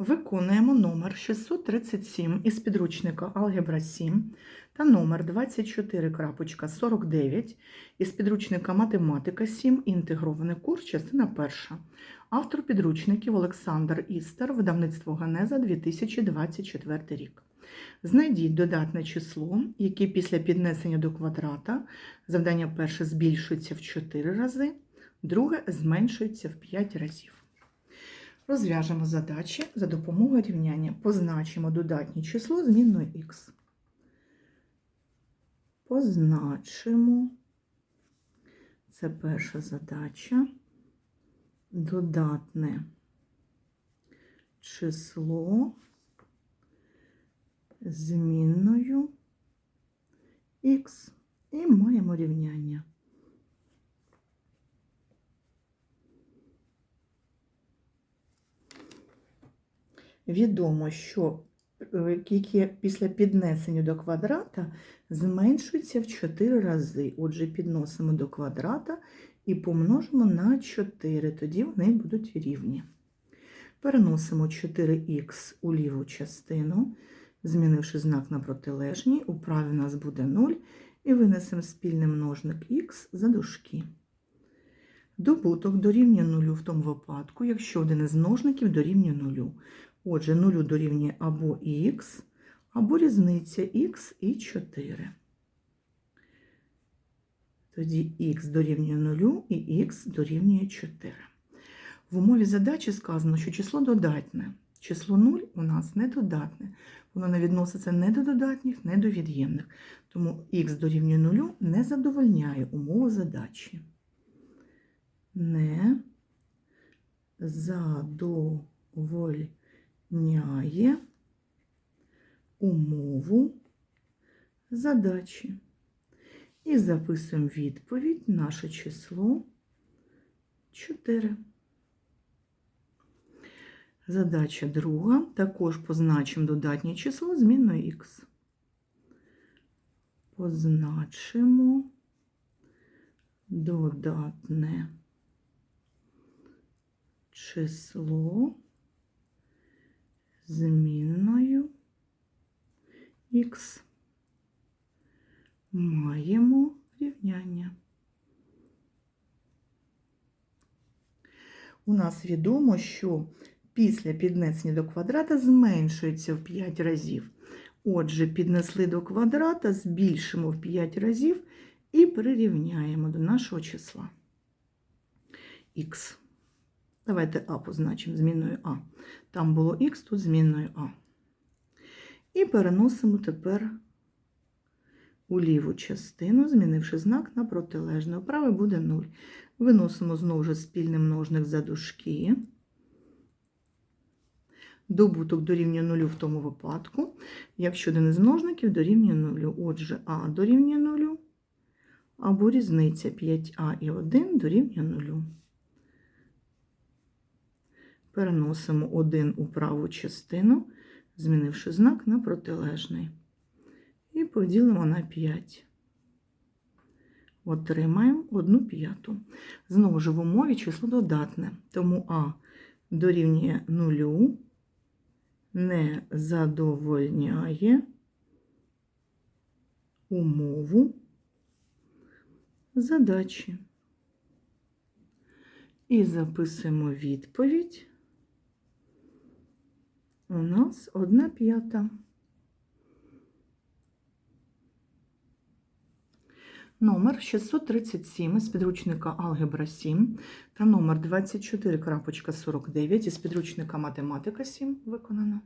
Виконуємо номер 637 із підручника Алгебра 7 та номер 24.49 із підручника Математика 7. Інтегрований курс, частина перша. Автор підручників Олександр Істер, видавництво Ганеза 2024 рік. Знайдіть додатне число, яке після піднесення до квадрата завдання перше збільшується в 4 рази, друге зменшується в 5 разів. Розв'яжемо задачі за допомогою рівняння. Позначимо додатнє число змінною х. Позначимо. Це перша задача. Додатне число змінною х. І маємо рівняння. Відомо, що е, після піднесення до квадрата зменшується в 4 рази. Отже, підносимо до квадрата і помножимо на 4, тоді вони будуть рівні. Переносимо 4х у ліву частину, змінивши знак на протилежній, у правій у нас буде 0, і винесемо спільний множник х за дужки. Добуток дорівнює 0 в тому випадку, якщо один із множників дорівнює 0. Отже, 0 дорівнює або х, або різниця х і 4. Тоді х дорівнює 0 і х дорівнює 4. В умові задачі сказано, що число додатне. Число 0 у нас не додатне. Воно не відноситься не до додатніх, не до від'ємних. Тому х дорівнює 0 не задовольняє умову задачі. Не задовольняє умову задачі. І записуємо відповідь наше число 4. Задача друга. Також позначимо додатнє число змінною х. Позначимо додатне число змінною х. Маємо рівняння. У нас відомо, що після піднесення до квадрата зменшується в 5 разів. Отже, піднесли до квадрата, збільшимо в 5 разів і прирівняємо до нашого числа х. Давайте а позначимо змінною а. Там було х, тут змінною а. І переносимо тепер у ліву частину, змінивши знак на протилежне. У правий буде 0. Виносимо знову ж спільний множник за дужки. Добуток дорівнює 0 в тому випадку, якщо один із множників дорівнює 0. Отже, а дорівнює 0, або різниця 5а і 1 дорівнює 0. Переносимо 1 у праву частину, змінивши знак на протилежний. І поділимо на 5. Отримаємо 1 п'яту. Знову ж в умові число додатне, тому А дорівнює 0 не задовольняє умову задачі. І записуємо відповідь. У нас 1 п'ята. Номер 637 із підручника Алгебра 7 та номер 24.49 із підручника Математика 7 виконано.